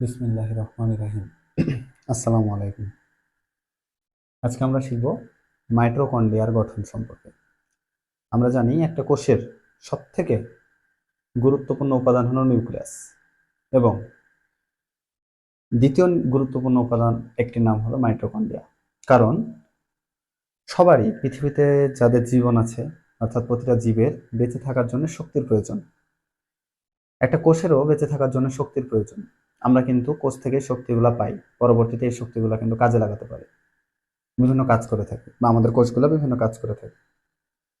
বিসমিল্লাহ রহমান রাহিম। আসসালামু আলাইকুম আজকে আমরা শিখব মাইট্রোকন্ড্রিয়ার গঠন সম্পর্কে। আমরা জানি একটা কোষের সবথেকে গুরুত্বপূর্ণ উপাদান হলো নিউক্লিয়াস এবং দ্বিতীয় গুরুত্বপূর্ণ উপাদান একটি নাম হলো মাইট্রোকন্ড্রিয়া কারণ সবারই পৃথিবীতে যাদের জীবন আছে, অর্থাৎ প্রতিটা জীবের বেঁচে থাকার জন্য শক্তির প্রয়োজন। একটা কোষেরও বেঁচে থাকার জন্য শক্তির প্রয়োজন। আমরা কিন্তু কোষ থেকে শক্তিগুলা পাই। পরবর্তীতে এই শক্তিগুলা কিন্তু কাজে লাগাতে পারি। বিভিন্ন কাজ করে থাকে বা আমাদের কোষগুলো বিভিন্ন কাজ করে থাকে।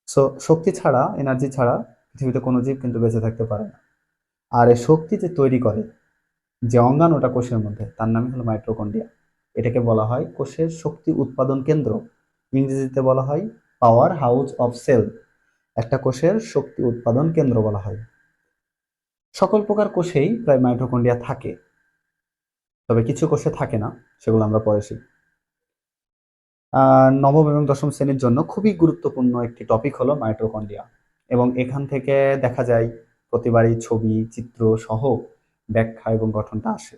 সো শক্তি ছাড়া এনার্জি ছাড়া পৃথিবীতে কোনো জীব কিন্তু বেঁচে থাকতে পারে না। আর এই শক্তি যে তৈরি করে, যে অঙ্গাণুটা কোষের মধ্যে, তার নামই হলো মাইট্রোকন্ডিয়া এটাকে বলা হয় কোষের শক্তি উৎপাদন কেন্দ্র। ইংরেজিতে বলা হয় পাওয়ার হাউস অফ সেল একটা কোষের শক্তি উৎপাদন কেন্দ্র বলা হয়। সকল প্রকার কোষেই প্রায় মাইট্রোকন্ডিয়া থাকে। তবে কিছু কোষে থাকে না, সেগুলো আমরা পরে শিখব। নবম এবং দশম শ্রেণির জন্য খুবই গুরুত্বপূর্ণ একটি টপিক হলো মাইট্রোকন্ডিয়া এবং এখান থেকে দেখা যায় প্রতিবারই ছবি, চিত্র সহ ব্যাখ্যা এবং গঠনটা আসে।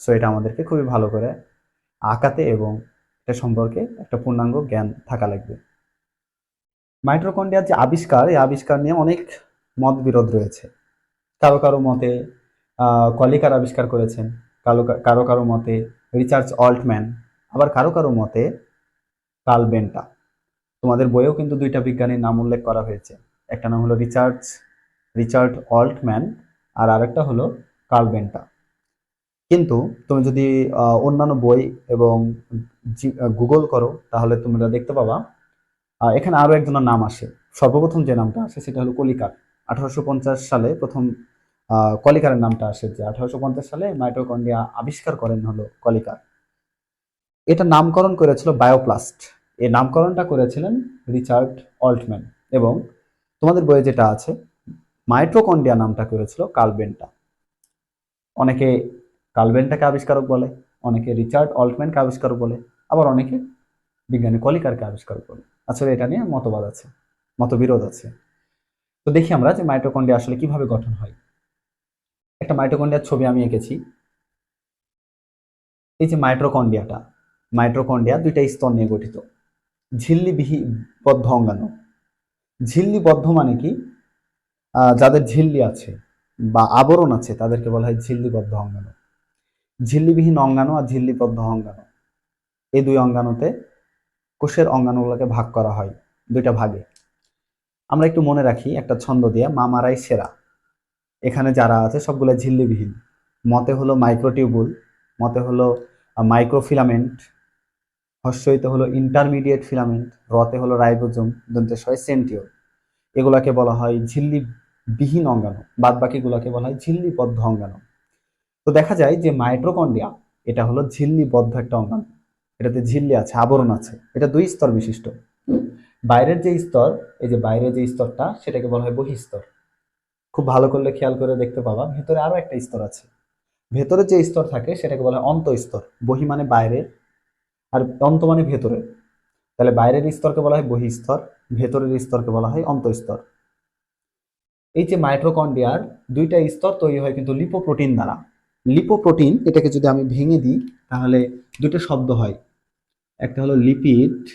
সো এটা আমাদেরকে খুবই ভালো করে আঁকাতে এবং এটা সম্পর্কে একটা পূর্ণাঙ্গ জ্ঞান থাকা লাগবে। মাইট্রোকন্ডিয়ার যে আবিষ্কার, এই আবিষ্কার নিয়ে অনেক মত বিরোধ রয়েছে। কারও কারও মতে কলিকার আবিষ্কার করেছেন কারও কারও কারও মতে রিচার্ড অল্টম্যান, আবার কারও কারও মতে কার্ল বেন্টা। তোমাদের বইয়েও কিন্তু দুইটা বিজ্ঞানীর নাম উল্লেখ করা হয়েছে। একটা নাম হলো রিচার্ড রিচার্ড অল্টম্যান, আর আরেকটা হলো কার্ল বেন্টা। কিন্তু তুমি যদি অন্যান্য বই এবং গুগল করো, তাহলে তোমরা দেখতে পাবা এখানে আরও একজনের নাম আসে। সর্বপ্রথম যে নামটা আসে সেটা হলো কলিকার। আঠারোশো পঞ্চাশ সালে প্রথম কলিকারের নামটা আসে যে আঠারোশো পঞ্চাশ সালে মাইটোকন্ড্রিয়া আবিষ্কার করেন হলো কলিকার। এটা নামকরণ করেছিল বায়োপ্লাস্ট। এই নামকরণটা করেছিলেন রিচার্ড অল্টম্যান এবং তোমাদের বইয়ে যেটা আছে মাইট্রোকন্ডিয়া নামটা করেছিল কালবেনটা। অনেকে কালবেনটাকে আবিষ্কারক বলে, অনেকে রিচার্ড অল্টম্যানকে আবিষ্কারক বলে, আবার অনেকে বিজ্ঞানী কলিকারকে আবিষ্কারক বলে। আসলে এটা নিয়ে মতবাদ আছে, মতবিরোধ আছে। তো দেখি আমরা যে মাইটোকন্ড্রিয়া আসলে কীভাবে গঠন হয়। একটা মাইটোকন্ড্রিয়ার ছবি আমি এঁকেছি। এই যে মাইট্রোকন্ডিয়াটা মাইট্রোকন্ড্রিয়া দুইটা স্তর নিয়ে গঠিত। ঝিল্লিবিহী বদ্ধ অঙ্গাণু। ঝিল্লিবদ্ধ মানে কি? যাদের ঝিল্লি আছে বা আবরণ আছে, তাদেরকে বলা হয় ঝিল্লিবদ্ধ অঙ্গাণু। ঝিল্লিবিহীন অঙ্গাণু আর ঝিল্লিবদ্ধ অঙ্গাণু। এই দুই অঙ্গাণুতে কোষের অঙ্গাণুগুলোকে ভাগ করা হয়, দুইটা ভাগে। আমরা একটু মনে রাখি, একটা ছন্দ দিয়ে, মামারাই সেরা। এখানে যারা আছে সবগুলো ঝিল্লিবিহীন। মতে হলো মাইক্রোটিউবুল মতে হলো মাইক্রোফিলামেন্ট হর্ষইতে হলো ইন্টারমিডিয়েট ফিলামেন্ট রতে হলো রাইবোজোম দন্তেশ হয় সেন্টিওল এগুলাকে বলা হয় ঝিল্লিবিহীন অঙ্গাণু বাদ বাকিগুলোকে বলা হয় ঝিল্লিবদ্ধ অঙ্গাণু। তো দেখা যায় যে মাইট্রোকন্ডিয়া এটা হলো ঝিল্লিবদ্ধ একটা অঙ্গাণু। এটাতে ঝিল্লি আছে, আবরণ আছে, এটা দুই স্তর বিশিষ্ট। বাইরের যে স্তর, এই যে বাইরের যে স্তরটা, সেটাকে বলা হয় বহিস্তর। খুব ভালো করলে খেয়াল করে দেখতে পাবা। ভেতরে আরও একটা স্তর আছে। ভেতরে যে স্তর থাকে, সেটাকে বলা হয় অন্তঃস্তর বহি মানে বাইরের আর অন্ত মানে ভেতরে। তাহলে বাইরের স্তরকে বলা হয় বহিস্তর ভেতরের স্তরকে বলা হয় অন্তঃস্তর এই যে মাইট্রোকন্ডিয়ার দুইটা স্তর তৈরি হয় কিন্তু লিপোপ্রোটিন দ্বারা। লিপোপ্রোটিন এটাকে যদি আমি ভেঙে দিই, তাহলে দুটো শব্দ হয়। একটা হলো লিপিড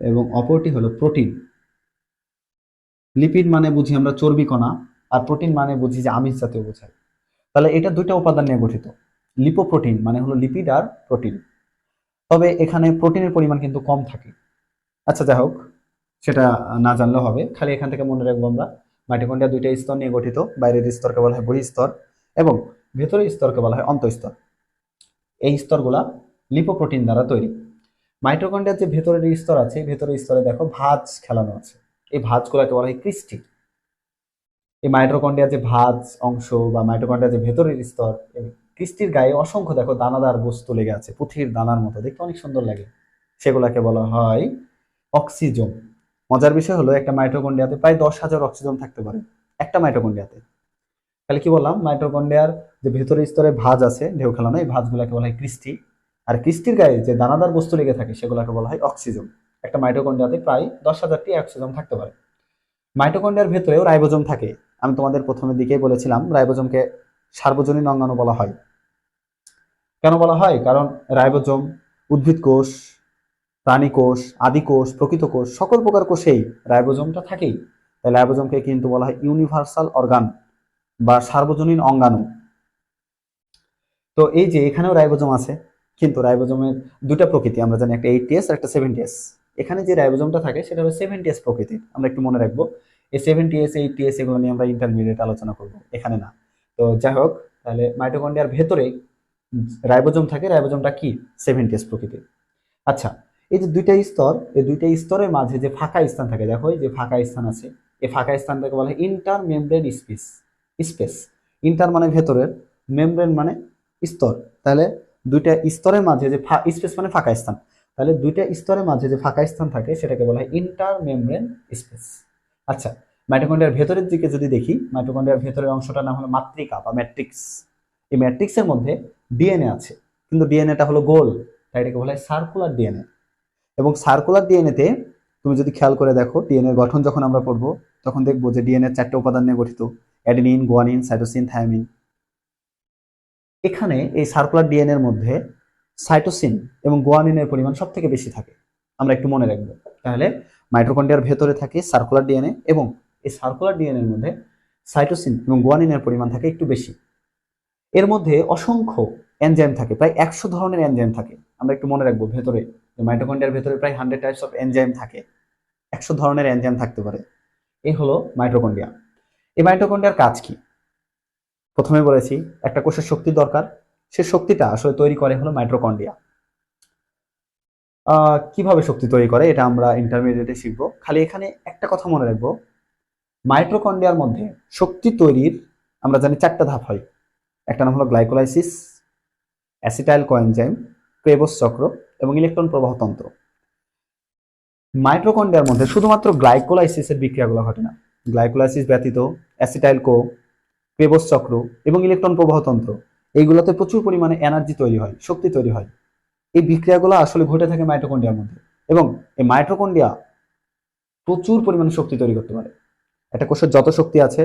এবং অপরটি হলো প্রোটিন লিপিড মানে বুঝি আমরা চর্বি কণা আর প্রোটিন মানে বুঝি যে আমিষ জাতীয় বোঝায় তাহলে এটা দুইটা উপাদান নিয়ে গঠিত। লিপোপ্রোটিন মানে হলো লিপিড আর প্রোটিন। তবে এখানে প্রোটিনের পরিমাণ কিন্তু কম থাকে। আচ্ছা যাই হোক, সেটা না জানলেও হবে। খালি এখান থেকে মনে রাখব আমরা, মাইটোকন্ড্রিয়া দুইটা স্তর নিয়ে গঠিত, বাইরের স্তরকে বলা হয় বহিস্তর এবং ভেতরের স্তরকে বলা হয় অন্তঃস্তর। এই স্তরগুলা লিপোপ্রোটিন দ্বারা তৈরি। মাইটোকন্ড্রিয়ার যে ভেতরের স্তর আছে ভেতরের স্তরে দেখো ভাঁজ খেলানো আছে। এই ভাঁজগুলোকে বলা হয় ক্রিস্টি। এই মাইটোকন্ড্রিয়ার যে ভাঁজ অংশ বা মাইটোকন্ড্রিয়ার যে ভেতরের স্তর ক্রিস্টির গায়ে অসংখ্য দেখো দানাদার বস্তু লেগে আছে, পুঁথির দানার মতো, দেখতে অনেক সুন্দর লাগে। সেগুলাকে বলা হয় অক্সিজোম। মজার বিষয় হলো একটা মাইটোকন্ড্রিয়াতে প্রায় দশ হাজার অক্সিজেন থাকতে পারে, একটা মাইটোকন্ড্রিয়াতে। তাহলে কি বললাম? মাইটোকন্ড্রিয়ার যে ভেতরের স্তরে ভাঁজ আছে, ঢেউ খেলানো, এই ভাঁজগুলোকে বলা হয় ক্রিস্টি। আর ক্রিস্টির গায়ে যে দানাদার বস্তু লেগে থাকে, সেগুলোকে বলা হয় অক্সিজেন একটা মাইটোকন্ড্রিয়াতে প্রায় দশ হাজারটি অক্সিজেন থাকতে পারে। মাইটোকন্ড্রিয়ার ভেতরেও রাইবোজোম থাকে। আমি তোমাদের প্রথমের দিকেই বলেছিলাম রাইবোজোমকে সার্বজনীন অঙ্গাণু বলা হয়। কেন বলা হয়? কারণ রাইবোজোম উদ্ভিদ কোষ, প্রাণী কোষ, আদি কোষ, প্রকৃত কোষ, সকল প্রকার কোষেই রাইবোজোমটা থাকেই। তাই রাইবোজোমকে কিন্তু বলা হয় ইউনিভার্সাল অর্গান বা সার্বজনীন অঙ্গাণু। তো এই যে এখানেও রাইবোজোম আছে, কিন্তু রাইবোজোমের দুটা প্রকৃতি, আমরা জানি একটা এইট টিএস আর একটা সেভেন টিএস এখানে যে রাইবোজোমটা থাকে, সেটা হলো সেভেন টিএস প্রকৃতির। আমরা একটু মনে রাখব, এই সেভেন টিএস এইট টিএস এগুলো নিয়ে আমরা ইন্টারমিডিয়েট আলোচনা করব এখানে না। তো যাই হোক, তাহলে মাইটোকন্ড্রিয়ার ভেতরে রাইবোজোম থাকে, রাইবোজোমটা কি? সেভেন টিএস প্রকৃতির। আচ্ছা এই যে দুইটা স্তর, এই দুইটা স্তরের মাঝে যে ফাঁকা স্থান থাকে, দেখো যে ফাঁকা স্থান আছে, এই ফাঁকা স্থানটাকে বলা হয় inter membrane space space inter মানে ভেতরের মেমব্রেন মানে স্তর। তাহলে দুইটা স্তরের মাঝে যে স্পেস মানে ফাঁকা স্থান। তাহলে দুইটা স্তরের মাঝে যে ফাঁকা স্থান থাকে, সেটাকে বলা হয় ইন্টার মেমব্রেন স্পেস আচ্ছা মাইটোকন্ড্রিয়ার ভেতরের দিকে যদি দেখি মাইটোকন্ড্রিয়ার ভেতরের অংশটা নাম হলো মাতৃকা বা ম্যাট্রিক্স এই ম্যাট্রিক্সের মধ্যে ডিএনএ আছে, কিন্তু ডিএনএটা হলো গোল, তাই এটাকে বলা হয় সার্কুলার ডিএনএ এবং সার্কুলার ডিএনএতে তুমি যদি খেয়াল করে দেখো ডিএনএ গঠন যখন আমরা পড়ব, তখন দেখব যে ডিএনএ চারটে উপাদান নিয়ে গঠিত অ্যাডেনিন গোয়ানিন সাইটোসিন থায়ামিন এখানে এই সার্কুলার ডিএনএর মধ্যে সাইটোসিন এবং গোয়ানিনের পরিমাণ সব থেকে বেশি থাকে। আমরা একটু মনে রাখব। তাহলে মাইটোকন্ড্রিয়ার ভেতরে থাকে সার্কুলার ডিএনএ এবং এই সার্কুলার ডিএনএর মধ্যে সাইটোসিন এবং গোয়ানিনের পরিমাণ থাকে একটু বেশি। এর মধ্যে অসংখ্য এনজাইম থাকে, প্রায় একশো ধরনের এনজাইম থাকে। আমরা একটু মনে রাখব ভেতরে, যে মাইটোকন্ড্রিয়ার ভেতরে প্রায় হান্ড্রেড টাইপস অফ এনজাইম থাকে। একশো ধরনের এনজাইম থাকতে পারে। এই হলো মাইটোকন্ড্রিয়া। এই মাইটোকন্ড্রিয়ার কাজ কি? প্রথমে বলেছি, একটা কোষের শক্তি দরকার সে শক্তিটা আসলে তৈরি করে হলো মাইটোকন্ড্রিয়া আহ, কীভাবে শক্তি তৈরি করে এটা আমরা ইন্টারমিডিয়েটে শিখব। খালি এখানে একটা কথা মনে রাখব। মাইটোকন্ড্রিয়ার মধ্যে শক্তি তৈরির আমরা জানি চারটা ধাপ হয়। একটা নাম হলো গ্লাইকোলাইসিস অ্যাসিটাইল কোএনজাইম ক্রেবস চক্র এবং ইলেকট্রন প্রবাহ তন্ত্র। মাইটোকন্ড্রিয়ার মধ্যে শুধুমাত্র গ্লাইকোলাইসিসের বিক্রিয়াগুলো ঘটে না। গ্লাইকোলাইসিস ব্যতীত অ্যাসিটাইল কো ক্রেবস চক্র এবং ইলেকট্রন প্রবাহ তন্ত্র। এইগুলোতে প্রচুর পরিমাণে এনার্জি তৈরি হয়, শক্তি তৈরি হয়। এই বিক্রিয়াগুলো আসলে ঘটে থাকে মাইটোকন্ড্রিয়ার মধ্যে এবং এই মাইটোকন্ড্রিয়া প্রচুর পরিমাণে শক্তি তৈরি করতে পারে। একটা কোষের যত শক্তি আছে,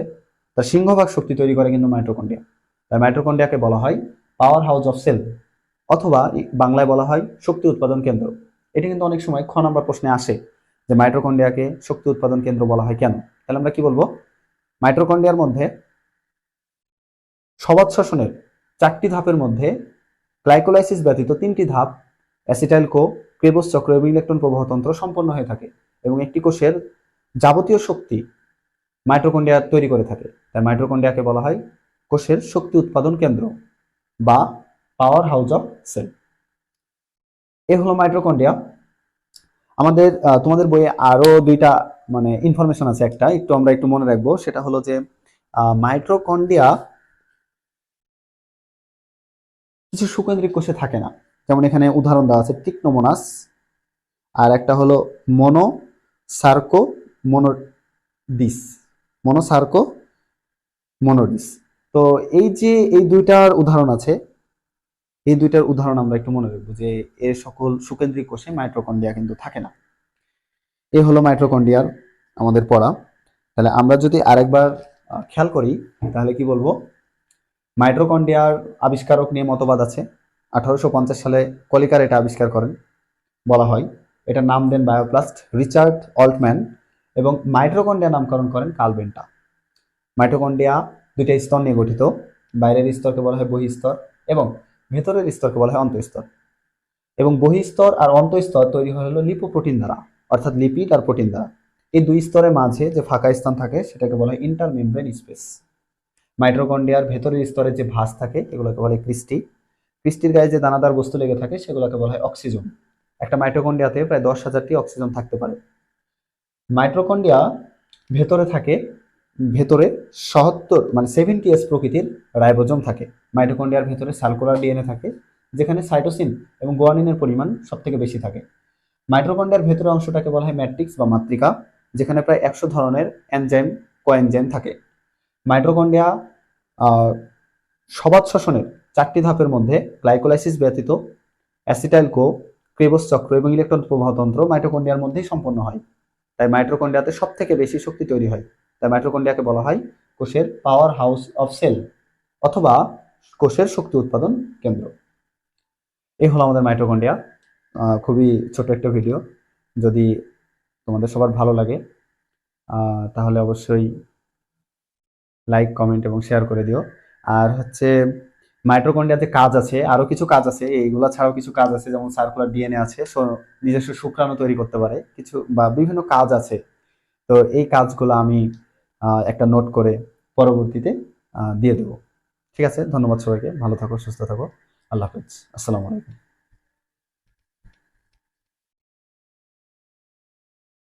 তার সিংহভাগ শক্তি তৈরি করে কিন্তু মাইটোকন্ড্রিয়া তাই মাইটোকন্ড্রিয়াকে বলা হয় পাওয়ার হাউস অফ সেল অথবা বাংলায় বলা হয় শক্তি উৎপাদন কেন্দ্র। এটি কিন্তু অনেক সময় খ নম্বর প্রশ্নে আসে যে মাইটোকন্ড্রিয়াকে শক্তি উৎপাদন কেন্দ্র বলা হয় কেন? তাহলে আমরা কি বলব? মাইটোকন্ড্রিয়ার মধ্যে সবাত শ্বসনের চারটি ধাপের মধ্যে গ্লাইকোলাইসিস ব্যতীত তিনটি ধাপ অ্যাসিটাইল কো ক্রেবস চক্র এবং ইলেকট্রন প্রবাহতন্ত্র সম্পন্ন হয়ে থাকে এবং একটি কোষের যাবতীয় শক্তি মাইটোকন্ড্রিয়া তৈরি করে থাকে। তাই মাইটোকন্ড্রিয়াকে বলা হয় কোষের শক্তি উৎপাদন কেন্দ্র বা পাওয়ার হাউস অফ সেল। এ হলো মাইটোকন্ড্রিয়া। আমাদের তোমাদের বইয়ে আরও দুইটা মানে ইনফরমেশন আছে একটা, একটু আমরা একটু মনে রাখব, সেটা হলো যে মাইটোকন্ড্রিয়া কিছু সুকেন্দ্রিক কোষে থাকে না। যেমন এখানে উদাহরণ দেওয়া আছে টিকনোমোনাস, আর একটা হলো মনো সার্কো মোনোডিস মনোসার্কো মোনোডিস তো এই যে এই দুইটার উদাহরণ আছে, এই দুইটার উদাহরণ আমরা একটু মনে রাখব যে এর সকল সুকেন্দ্রিক কোষে মাইটোকন্ড্রিয়া কিন্তু থাকে না। এ হলো মাইটোকন্ড্রিয়ার আমাদের পড়া। তাহলে আমরা যদি আরেকবার খেয়াল করি, তাহলে কি বলব? মাইটোকন্ড্রিয়ার আবিষ্কারক নিয়ে মতবাদ আছে। আঠারোশো পঞ্চাশ সালে কলিকার এটা আবিষ্কার করেন, বলা হয়। এটার নাম দেন বায়োপ্লাস্ট রিচার্ড অল্টম্যান এবং মাইটোকন্ড্রিয়া নামকরণ করেন কালবেন্টা। মাইটোকন্ড্রিয়া দুইটা স্তর নিয়ে গঠিত, বাইরের স্তরকে বলা হয় বহিস্তর এবং ভেতরের স্তরকে বলা হয় অন্তঃস্তর। এবং বহিস্তর আর অন্তঃস্তর তৈরি হয় হলো লিপোপ্রোটিন দ্বারা, অর্থাৎ লিপিড আর প্রোটিন দ্বারা। এই দুই স্তরের মাঝে যে ফাঁকা স্থান থাকে, সেটাকে বলা হয় ইন্টারমেমব্রেন স্পেস। মাইটোকন্ড্রিয়ার ভেতরের স্তরে যে ভাস থাকে, এগুলোকে বলা ক্রিস্টি। ক্রিস্টির গায়ে যে দানাদার বস্তু লেগে থাকে, সেগুলোকে বলা হয় অক্সিজেন। একটা মাইটোকন্ড্রিয়াতে প্রায় দশ হাজারটি অক্সিজেন থাকতে পারে। মাইটোকন্ড্রিয়া ভেতরে থাকে, ভেতরে সহত্তর মানে সেভেন্টি এস প্রকৃতির রাইবোজোম থাকে। মাইটোকন্ড্রিয়ার ভেতরে সার্কুলার ডিএনএ থাকে, যেখানে সাইটোসিন এবং গোয়ানিনের পরিমাণ সব থেকে বেশি থাকে। মাইটোকন্ড্রিয়ার ভেতরের অংশটাকে বলা হয় ম্যাট্রিক্স বা মাতৃকা, যেখানে প্রায় একশো ধরনের এনজাইম, কোএনজাইম থাকে। মাইটোকন্ড্রিয়া আহ, সবাত শ্বসনের চারটি ধাপের মধ্যে গ্লাইকোলাইসিস ব্যতীত অ্যাসিটাইল কো ক্রেবস চক্র এবং ইলেকট্রন প্রবাহতন্ত্র মাইটোকন্ড্রিয়ার মধ্যেই সম্পন্ন হয়। তাই মাইটোকন্ড্রিয়াতে সব থেকে বেশি শক্তি তৈরি হয়। তাই মাইটোকন্ড্রিয়াকে বলা হয় কোষের পাওয়ার হাউস অফ সেল অথবা কোষের শক্তি উৎপাদন কেন্দ্র। এই হলো আমাদের মাইটোকন্ড্রিয়া। আহ, খুবই ছোট একটা ভিডিও যদি তোমাদের সবার ভালো লাগে তাহলে অবশ্যই লাইক কমেন্ট এবং শেয়ার করে দিও। আর হচ্ছে মাইটোকন্ড্রিয়াতে কাজ আছে, আরও কিছু কাজ আছে, এইগুলা ছাড়াও কিছু কাজ আছে, যেমন সার্কুলার ডিএনএ আছে নিজস্ব শুক্রাণু তৈরি করতে পারে, কিছু বা বিভিন্ন কাজ আছে। তো এই কাজগুলো আমি একটা নোট করে পরবর্তীতে দিয়ে দেবো। ঠিক আছে? ধন্যবাদ সবাইকে, ভালো থাকো, সুস্থ থাকো। আল্লাহ হাফেজ। আসসালামু আলাইকুম।